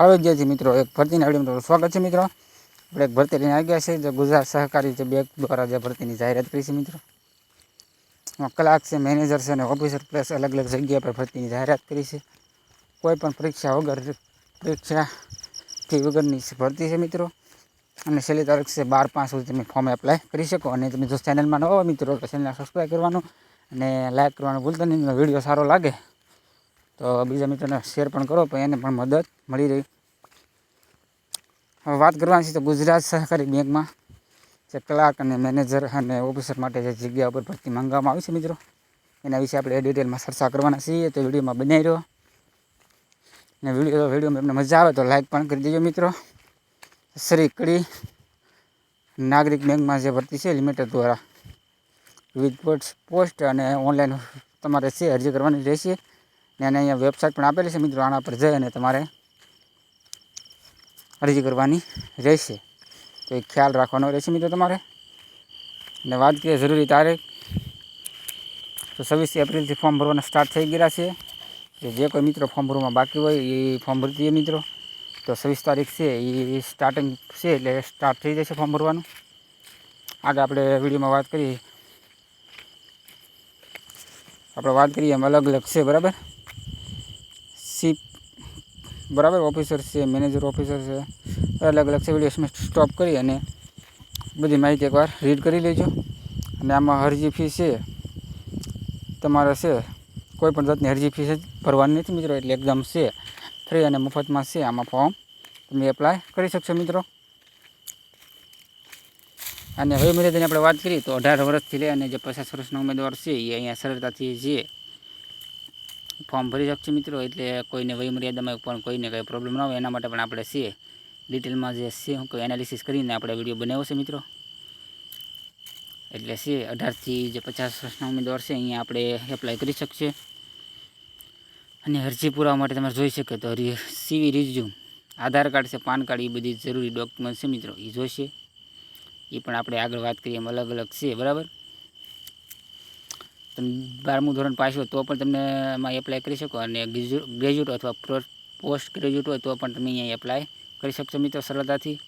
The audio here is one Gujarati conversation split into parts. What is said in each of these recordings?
હાલો વિદ્યાર્થી મિત્રો. એક ભરતીના આવડી સ્વાગત છે મિત્રો. આપણે એક ભરતી લઈને આવી ગયા છે જે ગુજરાત સહકારી જે બેંક દ્વારા જે ભરતીની જાહેરાત કરી છે મિત્રો. કલાક છે, મેનેજર છે અને ઓફિસર પ્લસ અલગ અલગ જગ્યા પર ભરતીની જાહેરાત કરી છે. કોઈ પણ પરીક્ષા વગર પરીક્ષા ફી વગરની ભરતી છે મિત્રો. અને છેલ્લી તારીખ છે બાર પાંચ સુધી તમે ફોર્મ એપ્લાય કરી શકો. અને તમે જો ચેનલમાં ન હોય મિત્રો, તો ચેનલને સબસ્ક્રાઈબ કરવાનું અને લાઈક કરવાનું ભૂલતા નહીં. વીડિયો સારો લાગે તો બીજા મિત્રોને શેર પણ કરો, તો એને પણ મદદ મળી રહી. હવે વાત કરવાની છે તો ગુજરાત સહકારી બેંકમાં જે ક્લાર્ક અને મેનેજર અને ઓફિસર માટે જે જગ્યા ઉપર ભરતી માંગવામાં આવી છે મિત્રો, એના વિશે આપણે ડિટેલમાં ચર્ચા કરવાના છીએ. તો વિડીયોમાં બનાવી રહ્યો. અને વીડિયો વિડીયોમાં એમને મજા આવે તો લાઈક પણ કરી દેજો મિત્રો. શ્રી કડી નાગરિક બેંકમાં જે ભરતી છે લિમિટેડ દ્વારા. વિવિધ પોસ્ટ અને ઓનલાઈન તમારે છે અરજી કરવાની રહેશે. ને એને અહીંયા વેબસાઇટ પણ આપેલી છે મિત્રો, આના પર જઈ અને તમારે અરજી કરવાની રહેશે. તો એ ખ્યાલ રાખવાનો રહેશે મિત્રો તમારે. અને વાત કરીએ જરૂરી તારીખ, તો છવ્વીસ એપ્રિલથી ફોર્મ ભરવાના સ્ટાર્ટ થઈ ગયા છે. જે કોઈ મિત્રો ફોર્મ ભરવામાં બાકી હોય એ ફોર્મ ભરી દઈએ મિત્રો. તો છવ્વીસ તારીખ છે, એ સ્ટાર્ટિંગ છે એટલે સ્ટાર્ટ થઈ જશે ફોર્મ ભરવાનું. આગળ આપણે વિડીયોમાં વાત કરીએ. આપણે વાત કરીએ એમ અલગ અલગ છે, બરાબર? સી, બરાબર ઓફિસર છે મેનેજર ઓફિસર છે. અલગ અલગ છે, વીડિયો સ્ટોપ કરી અને બધી માહિતી એકવાર રીડ કરી લેજો. અને આમાં અરજી ફી છે, તમારે છે, કોઈ પણ જાતની અરજી ફી છે ભરવાની નથી મિત્રો, એટલે એકદમ છે ફ્રી અને મફતમાં છે, આમાં ફોર્મ તમે એપ્લાય કરી શકશો મિત્રો. અને હવે મર્યાદાની આપણે વાત કરીએ તો અઢાર વર્ષથી લઈ અને જે પચાસ વર્ષના ઉમેદવાર છે, એ અહીંયા સરળતાથી જે ફોર્મ ભરી શકશે મિત્રો, એટલે કોઈને વયમર્યાદામાં પણ કોઈને કંઈ પ્રોબ્લેમ ન હોય, એના માટે પણ આપણે છે ડિટેલમાં જે છે, હું કોઈ એનાલિસિસ કરીને આપણે વીડિયો બનાવ્યો છે મિત્રો. એટલે છે, અઢારથી જે પચાસ વર્ષના ઉમેદવાર છે, અહીંયા આપણે એપ્લાય કરી શકશે અને અરજી પુરાવા માટે તમારે જોઈ શકે તો સીવી રિઝ્યુમ આધાર કાર્ડ છે, પાન કાર્ડ એ બધી જરૂરી ડોક્યુમેન્ટ છે મિત્રો એ જોઈશે. એ પણ આપણે આગળ વાત કરીએ એમ અલગ અલગ છે, બરાબર? તમે બારમું ધોરણ પાસ હોય તો પણ તમને એમાં એપ્લાય કરી શકો અને ગ્રેજ્યુએટ અથવા પોસ્ટ ગ્રેજ્યુએટ હોય તો પણ તમે અહીંયા એપ્લાય કરી શકશો મિત્રો સરળતાથી.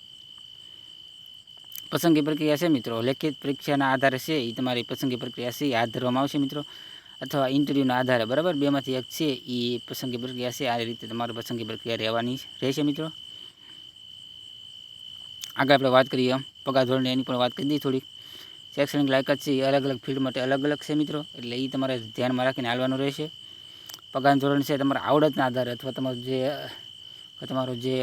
પસંદગી પ્રક્રિયા છે મિત્રો. લેખિત પરીક્ષાના આધારે છે એ તમારી પસંદગી પ્રક્રિયા છે એ હાથ ધરવામાં આવશે મિત્રો. અથવા ઇન્ટરવ્યૂના આધારે, બરાબર? બેમાંથી એક છે એ પસંદગી પ્રક્રિયા છે, આ રીતે તમારી પસંદગી પ્રક્રિયા રહેવાની રહેશે મિત્રો. આગળ આપણે વાત કરીએ, પગાર ધોરણે એની પણ વાત કરી દઈએ થોડીક. શૈક્ષણિક લાયકાત છે એ અલગ અલગ ફિલ્ડ માટે અલગ અલગ છે મિત્રો. એટલે એ તમારે ધ્યાનમાં રાખીને હાલવાનું રહેશે. પગાર ધોરણ છે તમારા આવડતના આધારે અથવા તમારું જે, તમારો જે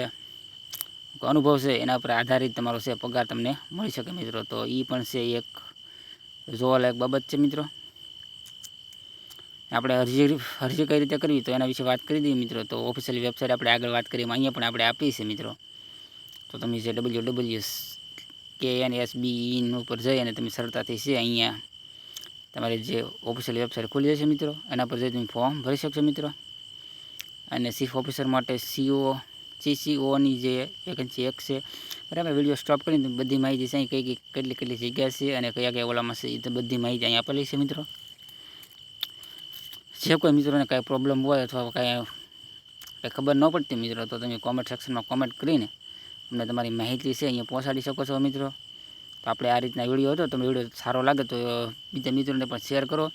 અનુભવ છે એના પર આધારિત તમારો છે પગાર તમને મળી શકે મિત્રો. તો એ પણ છે એક જોવાલાયક બાબત છે મિત્રો. આપણે અરજી અરજી કઈ રીતે કરવી તો એના વિશે વાત કરી દઈએ મિત્રો. તો ઓફિશિયલ વેબસાઇટ આપણે આગળ વાત કરીએ અહીંયા પણ આપણે આપી છે મિત્રો. તો તમે જે W W K N S B in ઉપર જઈ અને તમે સરળતાથી છે અહીંયા તમારી જે ઓફિશિયલ વેબસાઇટ ખુલી જશે મિત્રો, એના પર જઈ તમે ફોર્મ ભરી શકશો મિત્રો. અને ચીફ ઓફિસર માટે સીઓ સીસીઓની જે વેકન્સી એક છે, બરાબર વીડિયો સ્ટોપ કરીને બધી માહિતી છે અહીં કઈ કઈ કેટલી કેટલી જગ્યા છે અને કયા કયા ઓલામાં છે, એ તો બધી માહિતી અહીં આપેલી છે મિત્રો. જે કોઈ મિત્રોને કાંઈ પ્રોબ્લેમ હોય અથવા કાંઈ કંઈ ખબર ન પડતી મિત્રો, તો તમે કોમેન્ટ સેક્શનમાં કોમેન્ટ કરીને અમને તમારી માહિતી છે, અહીંયા પહોંચાડી શકો છો મિત્રો. તો આપણે આ રીતના વીડિયો હતો તમે વીડિયો સારો લાગે તો બીજા મિત્રોને પણ શેર કરો.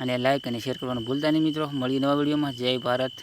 અને લાઇક અને શેર કરવાનું ભૂલતા નહીં મિત્રો. મળીએ નવા વિડીયોમાં. જય ભારત.